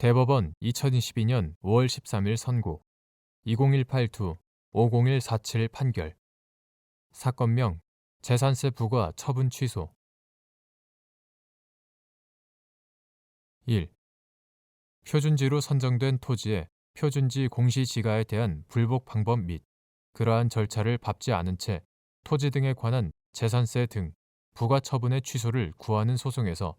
대법원 2022년 5월 13일 선고. 2018-2-50147 판결. 사건명 재산세 부과 처분 취소. 1. 표준지로 선정된 토지의 표준지 공시지가에 대한 불복 방법 및 그러한 절차를 밟지 않은 채 토지 등에 관한 재산세 등 부과 처분의 취소를 구하는 소송에서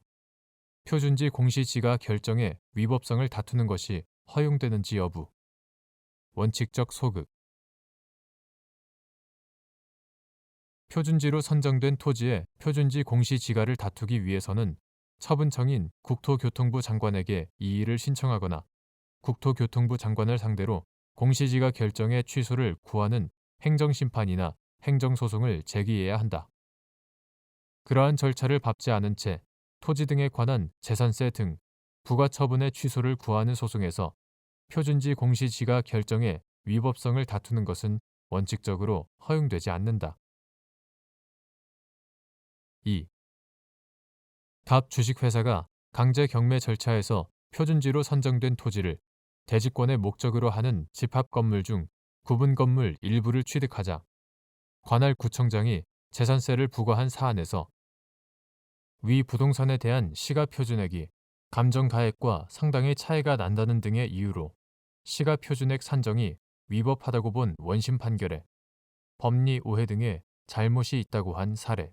표준지 공시지가 결정의 위법성을 다투는 것이 허용되는지 여부 원칙적 소극 표준지로 선정된 토지의 표준지 공시지가를 다투기 위해서는 처분청인 국토교통부 장관에게 이의를 신청하거나 국토교통부 장관을 상대로 공시지가 결정의 취소를 구하는 행정심판이나 행정소송을 제기해야 한다. 그러한 절차를 밟지 않은 채 토지 등에 관한 재산세 등 부가처분의 취소를 구하는 소송에서 표준지 공시지가 결정의 위법성을 다투는 것은 원칙적으로 허용되지 않는다. 2. 갑 주식회사가 강제 경매 절차에서 표준지로 선정된 토지를 대지권의 목적으로 하는 집합 건물 중 구분 건물 일부를 취득하자 관할 구청장이 재산세를 부과한 사안에서 위 부동산에 대한 시가 표준액이 감정 가액과 상당히 차이가 난다는 등의 이유로 시가 표준액 산정이 위법하다고 본 원심 판결에 법리 오해 등의 잘못이 있다고 한 사례